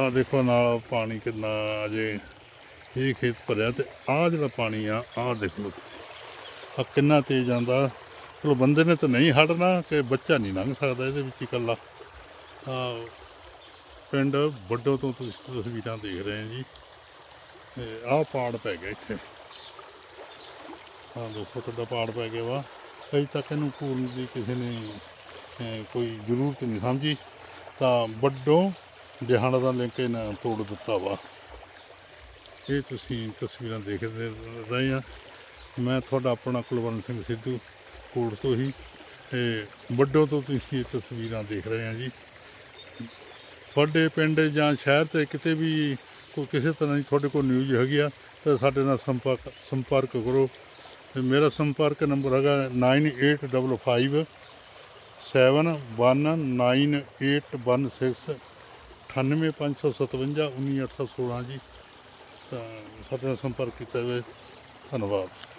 ਆ ਦੇਖੋ ਨਾਲ ਪਾਣੀ ਕਿੰਨਾ ਅਜੇ ਇਹ ਖੇਤ ਭਰਿਆ ਤੇ ਆ ਜਿਹੜਾ ਪਾਣੀ ਆ ਆ ਦੇਖ। ਲਓ ਆ ਕਿੰਨਾ ਤੇਜ਼ ਆਂਦਾ ਚਲੋ ਬੰਦੇ ਨੇ ਤਾਂ ਨਹੀਂ ਹਟਣਾ ਕਿ ਬੱਚਾ ਨਹੀਂ ਲੰਘ ਸਕਦਾ ਇਹਦੇ ਵਿੱਚ ਇਕੱਲਾ। ਆ ਪਿੰਡ ਵੱਡੋ ਤੋਂ ਤੁਸੀਂ ਤਸਵੀਰਾਂ ਦੇਖ ਰਹੇ ਹੋ ਜੀ। ਤੇ ਆਹ ਪਾੜ ਪੈ ਗਿਆ ਇੱਥੇ। ਹਾਂ ਦੇਖੋ ਤੁਹਾਡਾ ਪਾੜ ਪੈ ਗਿਆ ਵਾ। ਅਜੇ ਤੱਕ ਇਹਨੂੰ ਪੂਰਨ ਦੀ ਕਿਸੇ ਨੇ ਕੋਈ ਜ਼ਰੂਰਤ ਨਹੀਂ ਸਮਝੀ। ਤਾਂ ਵੱਡੋ ਦਿਹਾੜਾ ਦਾ ਲਿੰਕ ਇਹਨਾਂ ਤੋੜ ਦਿੱਤਾ ਵਾ। ਇਹ ਤੁਸੀਂ ਤਸਵੀਰਾਂ ਦੇਖਦੇ ਰਹੇ ਆ। ਮੈਂ ਤੁਹਾਡਾ ਆਪਣਾ ਕੁਲਵੰਤ ਸਿੰਘ ਸਿੱਧੂ ਕੋਟ ਤੋਂ ਹੀ ਤੇ ਵੱਡੋ ਤੋਂ ਤੁਸੀਂ ਇਹ ਤਸਵੀਰਾਂ ਦੇਖ ਰਹੇ ਆ ਜੀ। ਤੁਹਾਡੇ ਪਿੰਡ ਜਾਂ ਸ਼ਹਿਰ ਤੇ ਕਿਤੇ ਵੀ ਕੋਈ ਕਿਸੇ ਤਰ੍ਹਾਂ ਦੀ ਤੁਹਾਡੇ ਕੋਲ ਨਿਊਜ਼ ਹੈਗੀ ਆ, ਤਾਂ ਸਾਡੇ ਨਾਲ ਸੰਪਰਕ ਸੰਪਰਕ ਕਰੋ। ਤੇ ਮੇਰਾ ਸੰਪਰਕ ਨੰਬਰ ਹੈਗਾ 9855 719816 98557 19816 ਜੀ ਤਾਂ ਸਾਡੇ ਨਾਲ ਸੰਪਰਕ ਕੀਤਾ ਜਾਵੇ ਧੰਨਵਾਦ